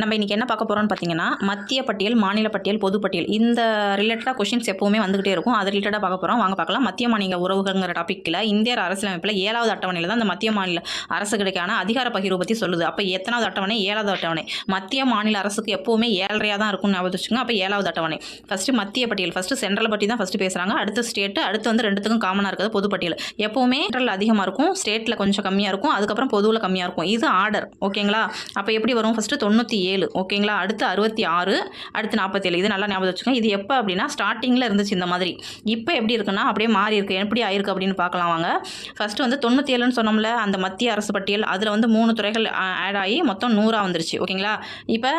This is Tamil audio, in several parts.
நம்ம இன்றைக்கி என்ன பார்க்க போகிறோம்னு பார்த்தீங்கன்னா மத்திய பட்டியல் மாநில பட்டியல் பொதுப்பட்டியல் இந்த ரிலேட்டடாக கொஷின்ஸ் எப்போவுமே வந்துகிட்டே இருக்கும். அது ரிலேட்டடாக பார்க்க போகிறோம் வாங்க பார்க்கலாம். மத்திய மாநில உறவுகள்ங்கிற டாப்பிக்கில் இந்திய அரசியலமைப்பில் ஏழாவது அட்டவணையில் தான் அந்த மத்திய மாநில அரசுகளுக்கான அதிகார பகிர்வு பற்றி சொல்லுது. அப்போ எத்தனாவது அட்டவணை? ஏழாவது அட்டவணை. மத்திய மாநில அரசுக்கு எப்போவுமே ஏழரையாக தான் இருக்கும்னு ஞாபகம் வச்சுக்கோங்க. அப்போ ஏழாவது அட்டவணை. ஃபஸ்ட்டு மத்திய பட்டியல். ஃபஸ்ட்டு சென்ட்ரல் பற்றி தான் ஃபஸ்ட்டு பேசுகிறாங்க அடுத்து ஸ்டேட்டு அடுத்து வந்து ரெண்டுத்துக்கும் காமனாக இருக்கிறது பொதுப்பட்டியல் எப்போவுமே சென்ட்ரல் அதிகமாக இருக்கும். ஸ்டேட்டில் கொஞ்சம் கம்மியாக இருக்கும். அதுக்கப்புறம் பொதுவில் கம்மியாக இருக்கும். இது ஆர்டர் ஓகேங்களா அப்போ எப்படி வரும்? ஃபஸ்ட்டு தொண்ணூற்றி ஏழு ஓகேங்களா? அடுத்து அறுபத்தி ஆறு அடுத்து நாற்பத்தேழு. இது நல்லா ஞாபகம் வச்சுக்கோங்க. இது எப்போ அப்படின்னா ஸ்டார்டிங்கில் இருந்துச்சு இந்த மாதிரி. இப்போ எப்படி இருக்குன்னா அப்படியே மாறி இருக்கு. எப்படி ஆயிருக்கு அப்படின்னு பார்க்கலாம் வாங்க. ஃபஸ்ட்டு வந்து தொண்ணூற்றி ஏழுன்னு சொன்னோம்ல அந்த மத்திய அரசு பட்டியல். அதில் வந்து மூணு துறைகள் ஆட் ஆகி மொத்தம் நூறாக வந்துருச்சு ஓகேங்களா? இப்போ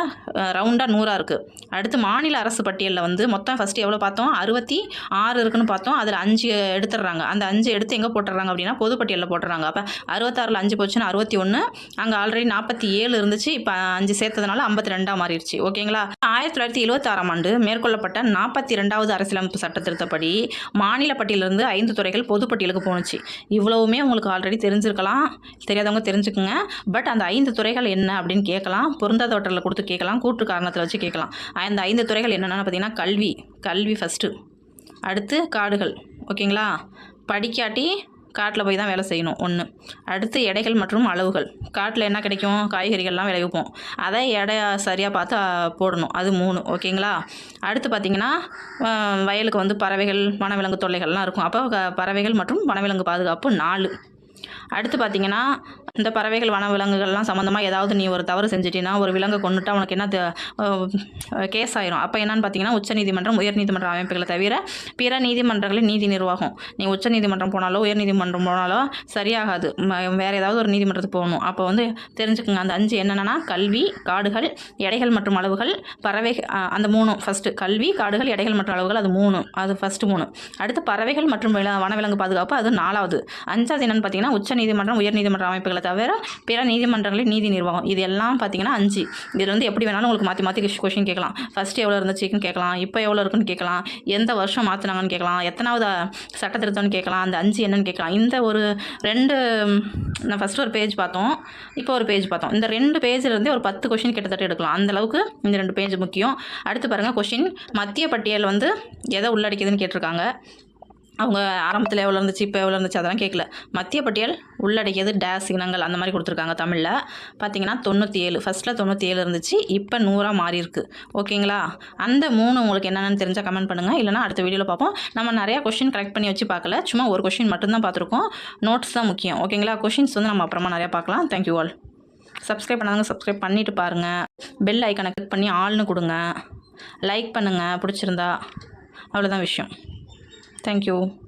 ரவுண்டாக நூறாக இருக்குது அடுத்து மாநில அரசு பட்டியலில் வந்து மொத்தம் ஃபஸ்ட்டு எவ்வளோ பார்த்தோம்? அறுபத்தி ஆறு இருக்குன்னு பார்த்தோம். அதில் அஞ்சு எடுத்துடுறாங்க. அந்த அஞ்சு எடுத்து எங்கே போட்டுறாங்க அப்படின்னா பொதுப்பட்டியலில் போட்டுறாங்க அப்போ அறுபத்தாறில் அஞ்சு போச்சுன்னா அறுபத்தி ஒன்று அங்கே ஆல்ரெடி நாற்பத்தி ஏழு இருந்துச்சு. இப்போ அஞ்சு சேர்த்ததுனால ஐம்பத்தி ரெண்டாக மாறிடுச்சு. ஓகேங்களா? ஆயிரத்தி தொள்ளாயிரத்தி எழுபத்தாறாம் ஆண்டு மேற்கொள்ளப்பட்ட நாற்பத்தி ரெண்டாவது அரசியலமைப்பு சட்ட திருத்தப்படி மாநில பட்டியலிருந்து ஐந்து துறைகள் பொதுப்பட்டியலுக்கு போணுச்சு. இவ்வளவுமே உங்களுக்கு ஆல்ரெடி தெரிஞ்சிருக்கலாம். தெரியாதவங்க தெரிஞ்சுக்குங்க. பட் அந்த ஐந்து துறைகள் என்ன அப்படின்னு கேட்கலாம். பொருந்தாதவற்றில் கொடுத்து கேட்கலாம். கூட்டு காரணத்தில் வச்சு கேட்கலாம். அந்த ஐந்து துறைகள் என்னென்னு பார்த்தீங்கன்னா கல்வி. கல்வி ஃபஸ்ட்டு அடுத்து காடுகள். ஓகேங்களா? படிக்காட்டி காட்டில் போய் தான் வேலை செய்யணும் ஒன்று அடுத்து எடைகள் மற்றும் அளவுகள். காட்டில் என்ன கிடைக்கும்? காய்கறிகள்லாம் விளைவிப்போம். அதை எடை சரியாக பார்த்து போடணும். அது மூணு. ஓகேங்களா? அடுத்து பார்த்திங்கன்னா வயலுக்கு வந்து பறவைகள் வனவிலங்கு தொல்லைகள்லாம் இருக்கும். அப்போ பறவைகள் மற்றும் வனவிலங்கு பாதுகாப்பு நாலு. அடுத்து பார்த்தீங்கன்னா இந்த பறவைகள் வனவிலங்குகள்லாம் சம்மந்தமாக ஏதாவது நீ ஒரு தவறு செஞ்சிட்டினா ஒரு விலங்கை கொண்டுட்டா உனக்கு என்ன த- கேஸ் ஆயிரும். அப்போ என்னன்னு பார்த்தீங்கன்னா உச்சநீதிமன்றம் உயர்நீதிமன்ற அமைப்புகளை தவிர பிற நீதிமன்றங்களின் நீதி நிர்வாகம். நீ உச்சநீதிமன்றம் போனாலோ உயர்நீதிமன்றம் போனாலோ சரியாகாது. ம- வேற ஏதாவது ஒரு நீதிமன்றத்துக்கு போகணும். அப்போ வந்து தெரிஞ்சுக்கோங்க அந்த அஞ்சு என்னென்னா கல்வி காடுகள் எடைகள் மற்றும் அளவுகள் பறவை அந்த மூணும் ஃபஸ்ட்டு கல்வி காடுகள் எடைகள் மற்றும் அளவுகள் அது மூணு. அது ஃபஸ்ட்டு மூணு. அடுத்து பறவைகள் மற்றும் வில வனவிலங்கு பாதுகாப்பு அது நாலாவது. அஞ்சாவது என்னன்னு பார்த்தீங்கன்னா உச்ச நீதிமன்றம் உயர் உயர்நீதிமன்ற அமைப்புகளை தவிர பிற நீதிமன்றங்களில் நீதி நிர்வாகம். இது எல்லாம் பார்த்தீங்கன்னா அஞ்சு. இதில் வந்து எப்படி வேணாலும் உங்களுக்கு மாற்றி மாற்றி கொஷின் கேட்கலாம். ஃபஸ்ட்டு எவ்வளோ இருந்துச்சுன்னு கேட்கலாம். இப்போ எவ்வளோ இருக்குன்னு கேட்கலாம். எந்த வருஷம் மாற்றினாங்கன்னு கேட்கலாம். எத்தனாவது சட்ட திருத்தம்னு கேட்கலாம். அந்த அஞ்சு என்னன்னு கேட்கலாம். இந்த ஒரு ரெண்டு நான் ஃபஸ்ட்டு ஒரு பேஜ் பார்த்தோம். இப்போ ஒரு பேஜ் பார்த்தோம். இந்த ரெண்டு பேஜில் இருந்தே ஒரு பத்து கொஷின் கிட்டத்தட்ட எடுக்கலாம். அந்தளவுக்கு இந்த ரெண்டு பேஜ் முக்கியம். அடுத்து பாருங்கள் கொஷின் மத்திய பட்டியல் வந்து எதை உள்ளடக்கியதுன்னு கேட்டிருக்காங்க. அவங்க ஆரம்பத்தில் எவ்வளோ இருந்துச்சு இப்போ எவ்வளோ இருந்துச்சு அதெல்லாம் கேட்கல மத்திய பட்டியல் உள்ளடக்கியது டேஸ் இனங்கள் அந்த மாதிரி கொடுத்துருக்காங்க தமிழில். பார்த்தீங்கன்னா தொண்ணூற்றி ஏழு ஃபஸ்ட்டில் தொண்ணூற்றி ஏழு இருந்துச்சு இப்போ நூறாக மாறிருக்கு ஓகேங்களா? அந்த மூணு உங்களுக்கு என்னென்னு தெரிஞ்சால் கமெண்ட் பண்ணுங்கள் இல்லைனா அடுத்த வீடியோவில் பார்ப்போம். நம்ம நிறையா கொஷின் கரெக்ட் பண்ணி வச்சு பார்க்கல. சும்மா ஒரு கொஷின் மட்டும்தான் பார்த்துருக்கோம். நோட்ஸ் தான் முக்கியம். ஓகேங்களா? கொஷின்ஸ் வந்து நம்ம அப்புறமா நிறையா பார்க்கலாம். தேங்க்யூ ஆல் சப்ஸ்கிரைப் பண்ணாதவங்க சப்ஸ்கிரைப் பண்ணிவிட்டு பாருங்கள் பெல் ஐக்கனை கிளிக் பண்ணி ஆள்னு கொடுங்க. லைக் பண்ணுங்கள் பிடிச்சிருந்தா. அவ்வளோதான் விஷயம். தேங்க்யூ